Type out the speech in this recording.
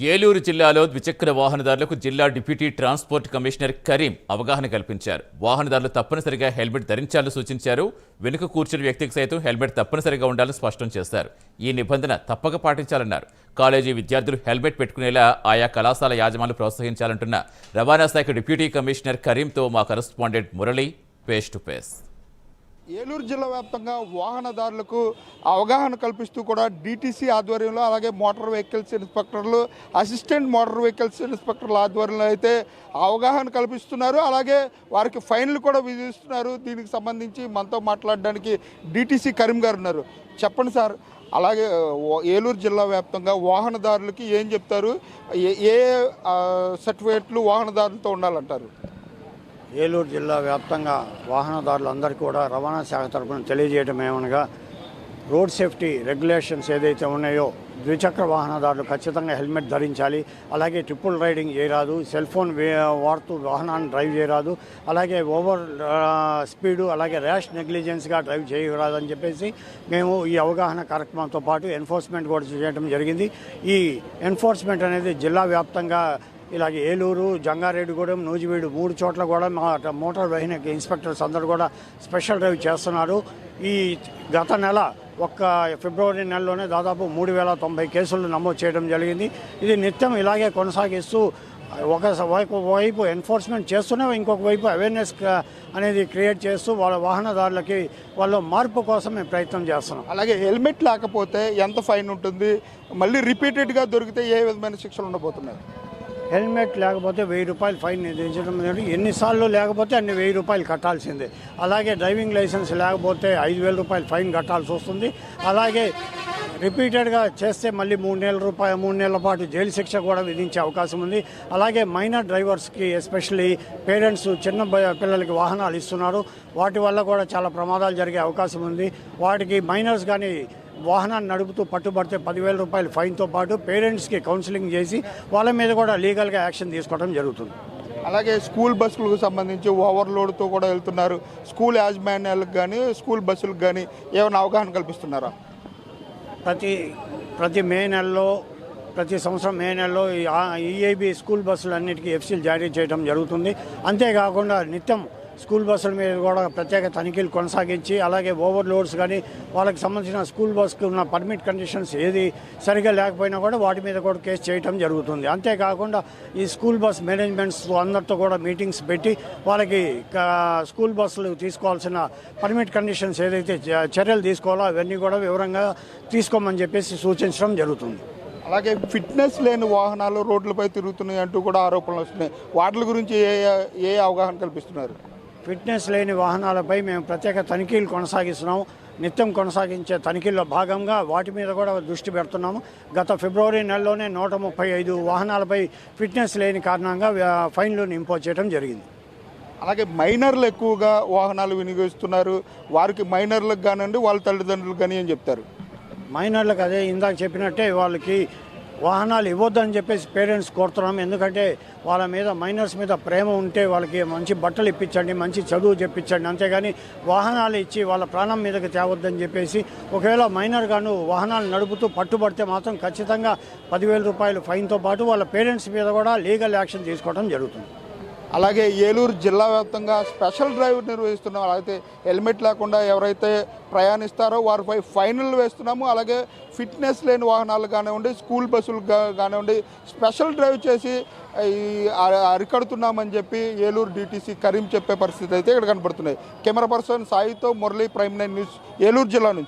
ఏలూరు జిల్లాలో ద్విచక్ర వాహనదారులకు జిల్లా డిప్యూటీ ట్రాన్స్పోర్ట్ కమిషనర్ కరీం అవగాహన కల్పించారు. వాహనదారులు తప్పనిసరిగా హెల్మెట్ ధరించాలని సూచించారు. వెనుక కూర్చుని వ్యక్తికి సైతం హెల్మెట్ తప్పనిసరిగా ఉండాలని స్పష్టం చేశారు. ఈ నిబంధన తప్పక పాటించాలన్నారు. కాలేజీ విద్యార్థులు హెల్మెట్ పెట్టుకునేలా ఆయా కళాశాల యాజమాన్లు ప్రోత్సహించాలంటున్న రవాణా శాఖ డిప్యూటీ కమిషనర్ కరీంతో మా correspondent Murali face to face. Eluru జిల్లా వ్యాప్తంగా వాహనదారులకు అవగాహన కల్పిస్తూ కూడా డీటీసీ ఆధ్వర్యంలో అలాగే మోటార్ వెహికల్స్ ఇన్స్పెక్టర్లు అసిస్టెంట్ మోటార్ వెహికల్స్ ఇన్స్పెక్టర్ల ఆధ్వర్యంలో అయితే అవగాహన కల్పిస్తున్నారు. అలాగే వారికి ఫైన్లు కూడా విధిస్తున్నారు. దీనికి సంబంధించి మనతో మాట్లాడడానికి డీటీసీ కరీం గారు ఉన్నారు. చెప్పండి సార్ అలాగే ఏలూరు జిల్లా వ్యాప్తంగా వాహనదారులకి ఏం చెప్తారు? ఏ ఏ సర్టిఫికేట్లు వాహనదారులతో ఉండాలంటారు? ఏలూరు జిల్లా వ్యాప్తంగా వాహనదారులందరికీ కూడా రవాణా శాఖ తరఫున తెలియజేయడం ఏమనగా రోడ్ సేఫ్టీ రెగ్యులేషన్స్ ఏదైతే ఉన్నాయో ద్విచక్ర వాహనదారులు ఖచ్చితంగా హెల్మెట్ ధరించాలి. అలాగే ట్రిపుల్ రైడింగ్ చేయరాదు సెల్ ఫోన్ వాడుతూ వాహనాన్ని డ్రైవ్ చేయరాదు అలాగే ఓవర్ స్పీడు అలాగే ర్యాష్ నెగ్లిజెన్స్గా డ్రైవ్ చేయరాదు అని చెప్పేసి మేము ఈ అవగాహన కార్యక్రమంతో పాటు ఎన్ఫోర్స్మెంట్ కూడా చేయడం జరిగింది. ఈ ఎన్ఫోర్స్మెంట్ అనేది జిల్లా వ్యాప్తంగా ఇలాగే ఏలూరు జంగారెడ్డిగూడెం నూజివీడు మూడు చోట్ల కూడా మా మోటార్ వాహన ఇన్స్పెక్టర్స్ అందరూ కూడా స్పెషల్ డ్రైవ్ చేస్తున్నారు. ఈ గత నెల ఒక్క ఫిబ్రవరి నెలలోనే దాదాపు మూడు వేల తొంభై కేసులు నమోదు చేయడం జరిగింది. ఇది నిత్యం ఇలాగే కొనసాగిస్తూ ఒక వైపు వైపు ఎన్ఫోర్స్మెంట్ చేస్తూనే ఇంకొక వైపు అవేర్నెస్ అనేది క్రియేట్ చేస్తూ వాళ్ళ వాహనదారులకి వాళ్ళ మార్పు కోసం మేము ప్రయత్నం చేస్తున్నాం. అలాగే హెల్మెట్ లేకపోతే ఎంత ఫైన్ ఉంటుంది? మళ్ళీ రిపీటెడ్గా దొరికితే ఏ విధమైన శిక్షలు ఉండబోతున్నాయి? హెల్మెట్ లేకపోతే వెయ్యి రూపాయలు ఫైన్ విధించడం ఎన్నిసార్లు లేకపోతే అన్ని వెయ్యి రూపాయలు కట్టాల్సిందే. అలాగే డ్రైవింగ్ లైసెన్స్ లేకపోతే ఐదు వేల రూపాయలు ఫైన్ కట్టాల్సి వస్తుంది. అలాగే రిపీటెడ్గా చేస్తే మళ్ళీ మూడు నెలల రూపాయలు మూడు నెలల పాటు జైలు శిక్ష కూడా విధించే అవకాశం ఉంది. అలాగే మైనర్ డ్రైవర్స్కి ఎస్పెషల్లీ పేరెంట్స్ చిన్న పిల్లలకి వాహనాలు ఇస్తున్నారు. వాటి వల్ల కూడా చాలా ప్రమాదాలు జరిగే అవకాశం ఉంది. వాటికి మైనర్స్ కానీ వాహనాన్ని నడుపుతూ పట్టుబడితే పదివేల రూపాయల ఫైన్తో పాటు పేరెంట్స్కి కౌన్సిలింగ్ చేసి వాళ్ళ మీద కూడా లీగల్గా యాక్షన్ తీసుకోవడం జరుగుతుంది. అలాగే స్కూల్ బస్సులకు సంబంధించి ఓవర్లోడ్తో కూడా వెళ్తున్నారు. స్కూల్ యాజమాన్యాలకు కానీ స్కూల్ బస్సులకు కానీ ఏమైనా అవగాహన కల్పిస్తున్నారా? ప్రతి ప్రతి మే నెలలో ప్రతి సంవత్సరం మే నెలలో ఈ ఈఐబి స్కూల్ బస్సులు అన్నిటికీ ఎఫ్సీలు జారీ చేయడం జరుగుతుంది. అంతేకాకుండా నిత్యం స్కూల్ బస్సుల మీద కూడా ప్రత్యేక తనిఖీలు కొనసాగించి అలాగే ఓవర్లోడ్స్ కానీ వాళ్ళకి సంబంధించిన స్కూల్ బస్కి ఉన్న పర్మిట్ కండిషన్స్ ఏది సరిగా లేకపోయినా కూడా వాటి మీద కూడా కేసు చేయటం జరుగుతుంది. అంతేకాకుండా ఈ స్కూల్ బస్ మేనేజ్మెంట్స్ అందరితో కూడా మీటింగ్స్ పెట్టి వాళ్ళకి స్కూల్ బస్సులు తీసుకోవాల్సిన పర్మిట్ కండిషన్స్ ఏదైతే చ- చర్యలు తీసుకోవాలో అవన్నీ కూడా వివరంగా తీసుకోమని చెప్పేసి సూచించడం జరుగుతుంది. అలాగే ఫిట్నెస్ లేని వాహనాలు రోడ్లపై తిరుగుతున్నాయి అంటూ కూడా ఆరోపణలు వస్తున్నాయి. వాటి గురించి ఏ ఏ అవగాహన కల్పిస్తున్నారు? ఫిట్నెస్ లేని వాహనాలపై మేము ప్రత్యేక తనిఖీలు కొనసాగిస్తున్నాం నిత్యం కొనసాగించే తనిఖీల్లో భాగంగా వాటి మీద కూడా దృష్టి పెడుతున్నాము. గత ఫిబ్రవరి నెలలోనే నూట ముప్పై ఐదు వాహనాలపై ఫిట్నెస్ లేని కారణంగా ఫైన్లు ఇంపోజ్ చేయడం జరిగింది. అలాగే మైనర్లు ఎక్కువగా వాహనాలు వినియోగిస్తున్నారు. వారికి మైనర్లకు కానివ్వండి వాళ్ళ తల్లిదండ్రులకు కానీ అని చెప్తారు. మైనర్లకు అదే ఇందాక చెప్పినట్టే వాళ్ళకి వాహనాలు ఇవ్వద్దని చెప్పేసి పేరెంట్స్ కోరుతున్నాం. ఎందుకంటే వాళ్ళ మీద మైనర్స్ మీద ప్రేమ ఉంటే వాళ్ళకి మంచి బట్టలు ఇప్పించండి మంచి చదువు చెప్పించండి. అంతేగాని వాహనాలు ఇచ్చి వాళ్ళ ప్రాణం మీదకి తేవద్దని చెప్పేసి ఒకవేళ మైనర్ గాను వాహనాలు నడుపుతూ పట్టుబడితే మాత్రం ఖచ్చితంగా పదివేల రూపాయలు ఫైన్తో పాటు వాళ్ళ పేరెంట్స్ మీద కూడా లీగల్ యాక్షన్ తీసుకోవడం జరుగుతుంది. అలాగే ఏలూరు జిల్లా వ్యాప్తంగా స్పెషల్ డ్రైవ్ నిర్వహిస్తున్నాం. అలాగే హెల్మెట్ లేకుండా ఎవరైతే ప్రయాణిస్తారో వారిపై ఫైనల్ వేస్తున్నాము. అలాగే ఫిట్నెస్ లేని వాహనాలు కానివ్వండి స్కూల్ బస్సులు కానివ్వండి స్పెషల్ డ్రైవ్ చేసి అరికడుతున్నామని చెప్పి ఏలూరు డిటీసీ కరీం చెప్పే పరిస్థితి అయితే ఇక్కడ కనబడుతున్నాయి camera person సాయితో Murali prime nine news Eluru జిల్లా నుంచి.